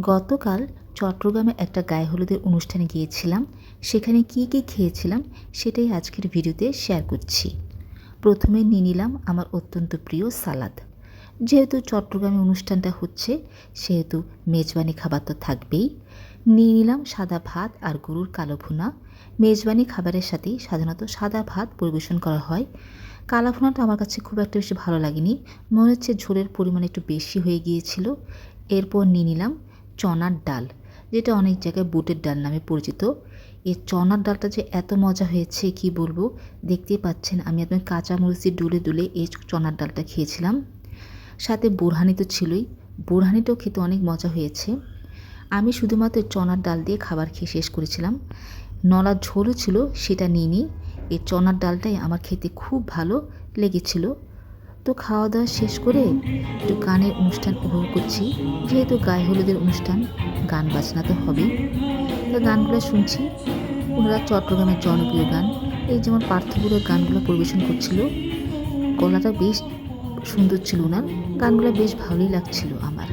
গতকাল চট্টগ্রামে একটা গায়ে হলুদের অনুষ্ঠানে গিয়েছিলাম। সেখানে কী কী খেয়েছিলাম সেটাই আজকের ভিডিওতে শেয়ার করছি। প্রথমে নিয়ে নিলাম আমার অত্যন্ত প্রিয় সালাদ। যেহেতু চট্টগ্রামে অনুষ্ঠানটা হচ্ছে, সেহেতু মেজবানি খাবার তো থাকবেই। নিয়ে নিলাম সাদা ভাত আর গরুর কালো ভুনা। মেজবানি খাবারের সাথেই সাধারণত সাদা ভাত পরিবেশন করা হয়। কালা ভুনাটা আমার কাছে খুব একটা বেশি ভালো লাগেনি। মনে হচ্ছে ঝোলের পরিমাণ একটু বেশি হয়ে গিয়েছিল। এরপর নিয়ে নিলাম চনার ডাল, যেটা অনেক জায়গায় বুটের ডাল নামে পরিচিত। এই চনার ডালটা যে এত মজা হয়েছে, কি বলব? দেখতেই পাচ্ছেন, আমি একদম কাঁচা মরিচ দিয়ে ডুলে ডুলে এই চনার ডালটা খেয়েছিলাম। সাথে বোরহানি তো ছিলই, বোরহানিটাও খেতে অনেক মজা হয়েছে। আমি শুধুমাত্র চনার ডাল দিয়ে খাবার খেয়ে শেষ করেছিলাম। নলার ঝোলও ছিল, সেটা নিয়ে নিই এই চনার ডালটাই আমার খেতে খুব ভালো লেগেছিল। তো খাওয়া দাওয়া শেষ করে একটু গানের অনুষ্ঠান উপভোগ করছি। যেহেতু গায়ে হলুদের অনুষ্ঠান, গান বাজনা তো হবেই। তো গানগুলো শুনছি। ওনারা চট্টগ্রামের জনপ্রিয় গান। এই যেমন পার্থপুরের গানগুলো পরিবেশন করছিল, গলাটা বেশ সুন্দর ছিল ওনার। গানগুলো বেশ ভালোই লাগছিল আমার।